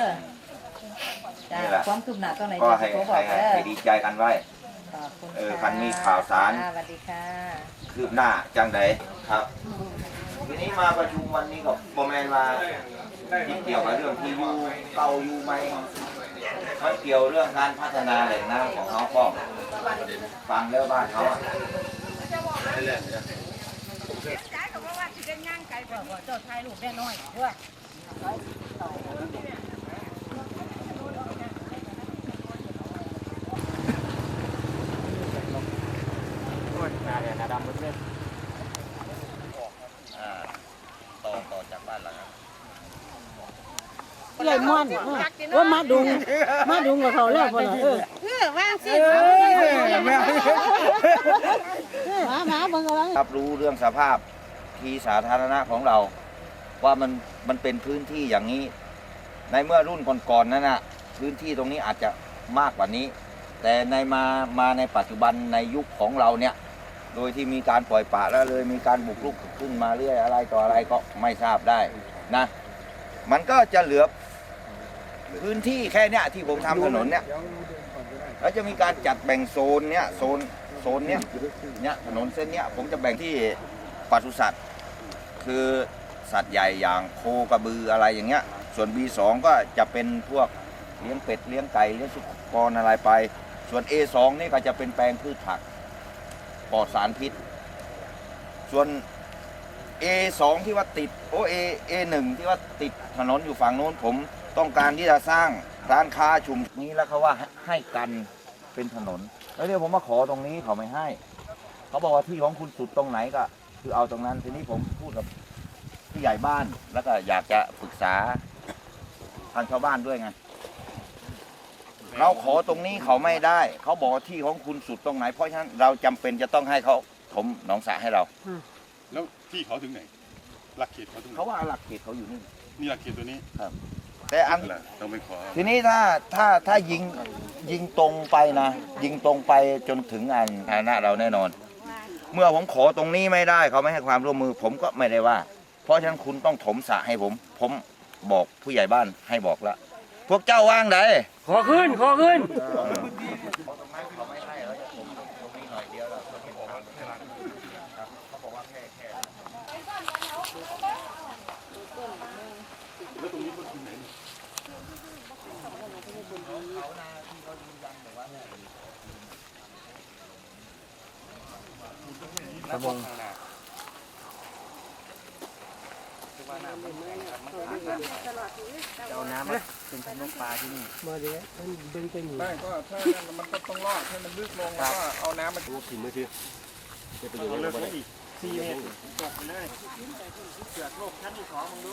เออจ้านี่แหละความคืบหน้าตรงไหนก็จะให้โทรบให้อกให้เด้อให้ดีใจกันไว้ขอบคุณเออค่ะคันมีข่าวสารค่ะสวัสดีค่ะคืบหน้าจังใดครับทีนี้มาประชุมวันนี้ก็บอแมนมาที่เกี่ยวกับเรื่องที่อยู่เก่าอยู่ไหมมันเกี่ยวเรื่องการพัฒนาแหล่งน้ำของเขาพ่อฟังแล้วบ้านเขาอะเจ้าชายลูกแม่น้อยด้วย อ่าต่อต่อจากบ้านหลังนั้นเลยม่วนว่ามาดุงมาดุงกับเขาแล้วพ่อน่ะเออเออว่างสิมามาเบิ่งเอาไว้รับรู้เรื่องสภาพที่สาธารณะของเรา ว่ามันมันเป็นพื้นที่อย่างนี้ ในเมื่อรุ่นก่อนๆนั้นน่ะพื้นที่ตรงนี้อาจจะมากกว่านี้ แต่ในมามาในปัจจุบันในยุคของเราเนี่ย โดยที่มีการปล่อยปละแล้วเลยมีการบุกรุกขึ้นมาเรื่อยอะไรต่ออะไรก็ไม่ทราบได้นะ มันก็จะเหลือพื้นที่แค่เนี้ยที่ผมทำถนนเนี่ยแล้วจะมีการจัดแบ่งโซนเนี่ยโซนโซนเนี้ยเนี่ยถนนเส้นเนี้ยผมจะแบ่งที่ปศุสัตว์คือสัตว์ใหญ่อย่างโคกระบืออะไรอย่างเงี้ย ส่วน B2 ก็จะเป็นพวกเลี้ยงเป็ดเลี้ยงไก่เลี้ยงสุกรอะไรไป ส่วน A2 นี่ก็จะเป็นแปลงพืชผัก ปลอดสารพิษ ส่วน A2 ที่ว่าติดโอ A A1 ที่ว่าติดถนนอยู่ฝั่งโน้นผมต้องการที่จะสร้างร้านค้าชุมนี้แล้วเขาว่าให้ให้กันเป็นถนน แล้วเดี๋ยวผมมาขอตรงนี้เขาไม่ให้ เขาบอกว่าที่ของคุณสุดตรงไหนก็ คือเอาตรงนั้นทีนี้ผมพูดกับผู้ใหญ่บ้านแล้วก็อยากจะปรึกษาทางชาวบ้านด้วยไง เราขอตรงนี้เขาไม่ได้ เขาบอกว่าที่ของคุณสุดตรงไหน เพราะฉะนั้นเราจำเป็นจะต้องให้เขาถมหนองสระให้เรา แล้วที่เขาถึงไหน หลักเขตเขาถึงไหนเขาว่าหลักเขตเขาอยู่นี่ นี่หลักเขตตัวนี้แต่อันนั่นแหละต้องไปขอ ทีนี้ถ้าถ้าถ้ายิงยิงตรงไปนะ ยิงตรงไปจนถึงอันฐานะเราแน่นอน เมื่อผมขอตรงนี้ไม่ได้เขาไม่ให้ความร่วมมือ ผมก็ไม่ได้ว่า เพราะฉะนั้นคุณต้องถมสระให้ผม ผมบอกผู้ใหญ่บ้านให้บอกละ พวกเจ้าว่างไดขอขึ้นขอขึ้น เอาน้ำมาเป็นพันธุ์ปลาที่นี่มาเดี๋ยวมันเบิ่งไปนี่ไม่ก็ถ้างั้นมันก็ต้องรอดให้มันลึกลงแล้วก็เอาน้ำมาดูกินมือถือจะไปอยู่ในระบบอีกสี่เมตรตกไปเลยเสือกโลกชั้นที่สองมึงดู